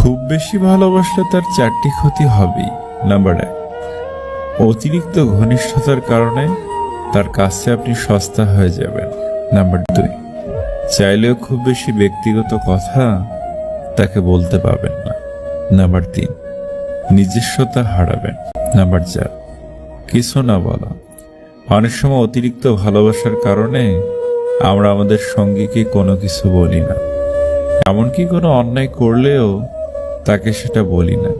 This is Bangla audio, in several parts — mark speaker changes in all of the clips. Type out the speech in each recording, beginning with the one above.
Speaker 1: খুব বেশি ভালোবাসলে তার চারটি ক্ষতি হবেই। নাম্বার এক, অতিরিক্ত ঘনিষ্ঠতার কারণে তার কাছে আপনি সস্তা হয়ে যাবেন। নাম্বার দুই, চাইলেও খুব বেশি ব্যক্তিগত কথা তাকে বলতে পারবেন না। নাম্বার তিন, নিজস্বতা হারাবেন। নাম্বার চার, কিছু না বলা। অনেক সময় অতিরিক্ত ভালোবাসার কারণে আমরা আমাদের সঙ্গীকে কোনো কিছু বলি না। এমনকি কোনো অন্যায় করলেও তাকে সেটা বলি না।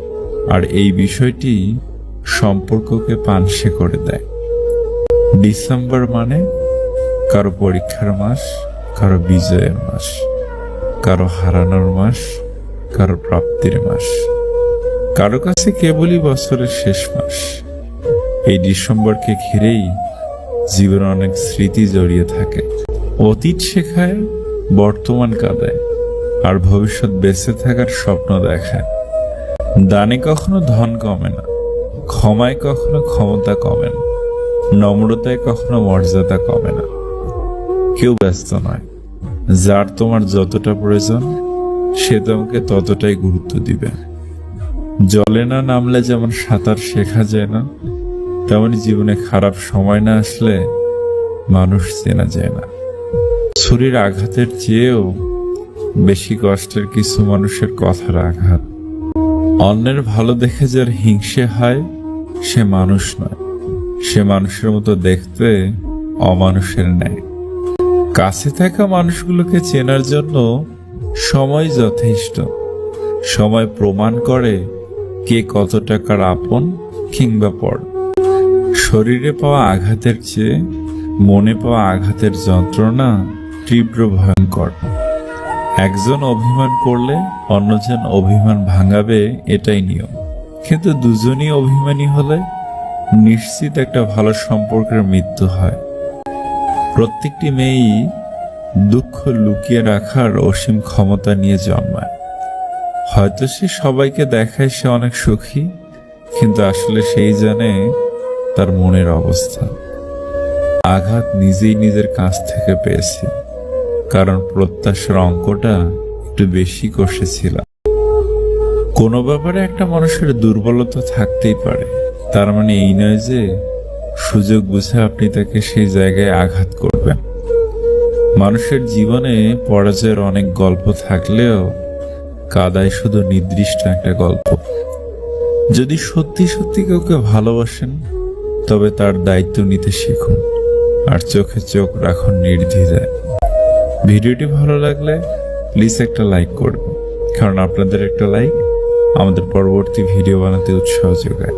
Speaker 1: আর এই বিষয়টি সম্পর্ককে পানসে করে দেয়। ডিসেম্বর মানে কারও পরীক্ষার মাস, কারও বিজয়ের মাস, কারও হারানোর মাস, কারও প্রাপ্তির মাস। কারও কাছে কেবলই বছরের শেষ মাস। এই ডিসেম্বরকে ঘিরেই জীবনে অনেক স্মৃতি জড়িয়ে থাকে। অতীত শেখায়, বর্তমান কাদায়। আর ভবিষ্যৎ বেঁচে থাকার স্বপ্ন দেখায় দানে কখনো ধন কমে না, ক্ষমায় কখনো ক্ষমতা কমে না, নম্রতায় কখনো মর্যাদা কমে না। কেউ ব্যস্ত নয়, যার তোমার যতটা প্রয়োজন, সে তোমাকে ততটাই গুরুত্ব দিবে। জলে না নামলে যেমন সাঁতার শেখা যায় না, তেমনি জীবনে খারাপ সময় না আসলে মানুষ চেনা যায় না। ছুরির আঘাতের চেয়েও বেশি কষ্টের কিছু মানুষের কথার আঘাত। অন্যের ভালো দেখে যার হিংসে হয়, সে মানুষ নয়। সে মানুষের মতো দেখতে অমানুষের ন্যায়। কাছে থাকা মানুষগুলোকে চেনার জন্য সময় যথেষ্ট। সময় প্রমাণ করে কে কত টাকার আপন কিংবা পর। শরীরে পাওয়া আঘাতের চেয়ে মনে পাওয়া আঘাতের যন্ত্রণা তীব্র ভয়ঙ্কর। একজন অভিমান করলে অন্যজন অভিমান ভাঙাবে এটাই নিয়ম। কিন্তু দুজনই অভিমানী হলে নিশ্চিত একটা ভালো সম্পর্কের মৃত্যু হয়। প্রত্যেকটি মেয়েই দুঃখ লুকিয়ে রাখার অসীম ক্ষমতা নিয়ে জন্মায়। হয়তো সে সবাইকে দেখায় সে অনেক সুখী, কিন্তু আসলে সেই জানে তার মনের অবস্থা। আঘাত নিজেই নিজের কাছ থেকে পেয়েছি। কারণ প্রত্যাশার অঙ্কটা একটু বেশি কষেছিলাম কোনো ব্যাপারে একটা মানুষের দুর্বলতা থাকতেই পারে। তার মানে এই নয় যে সুযোগ বুঝে আপনি তাকে সেই জায়গায় আঘাত করবেন। মানুষের জীবনে পরাজয়ের অনেক গল্প থাকলেও কাদায় শুধু নির্দিষ্ট একটা গল্প। যদি সত্যি সত্যি কাউকে ভালোবাসেন, তবে তার দায়িত্ব নিতে শিখুন, আর চোখে চোখ রাখুন নির্দ্বিধায়। ভিডিওটি ভালো লাগলে প্লিজ একটা লাইক করবেন। কারণ আপনাদের একটা লাইক আমাদের পরবর্তী ভিডিও বানাতে উৎসাহ যোগায়।